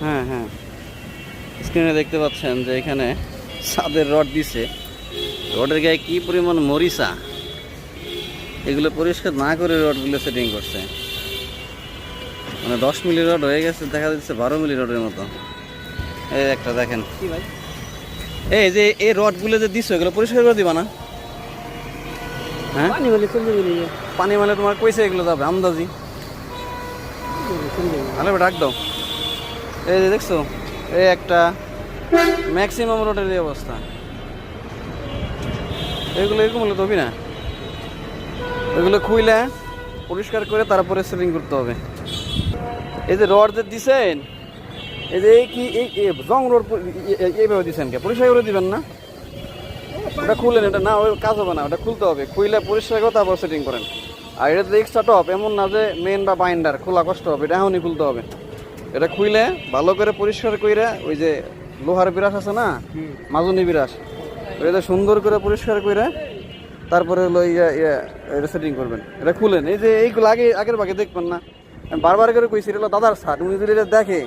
হ্যাঁ হ্যাঁ। স্ক্রিনে দেখতে পাচ্ছেন যে এখানে ছাদের রড দিছে। রডের গায়ে কি পরিমাণ মরিচা? এগুলো পরিষ্কার না করে রডগুলো সেটিং করছে। মানে দশ মিলি রড হয়ে গেছে দেখা যাচ্ছে বারো মিলি রডের মতো। এই একটা দেখেন। কি ভাই? এই যে এই রডগুলো যে দিছো এগুলো পরিষ্কার করে দিবা না? হ্যাঁ? পানি মানে তোমার কইছে এগুলো যাবে যাবে আরে ডাক দাও এই যে দেখছ, এই একটা ম্যাক্সিমাম রোডের এই অবস্থা। এগুলো এরকম হলে তবে না। এগুলো খুইলে পরিষ্কার করে তারপরে সেটিং করতে হবে। এই যে রড যে দিছেন, এই যে এই কি, এই জং রোড এইভাবে দিছেন কে? পরিষ্কার করে দিবেন না? ওটা খুলেন এটা না, ওই কাজ হবে না, ওটা খুলতে হবে। খুইলে পরিষ্কার করে তারপর সেটিং করেন। আর এটা তো এক্সট্রা টপ এমন না যে মেন বা বাইন্ডার খোলা কষ্ট হবে এটা এখনই খুলতে হবে। এটা খুইলে ভালো করে পরিষ্কার করে ওই যে লোহার বিরাস আছে না মাজুনি বিরাস এটা সুন্দর করে পরিষ্কার করে তারপরে হলো ইয়া ইয়া এটা সেটিং করবেন। এটা খুলেন এই যে এইগুলো আগে আগের ভাগে দেখবেন না। আমি বারবার করে কইছি এটা দাদার শার্ট উনি যদি এটা দেখে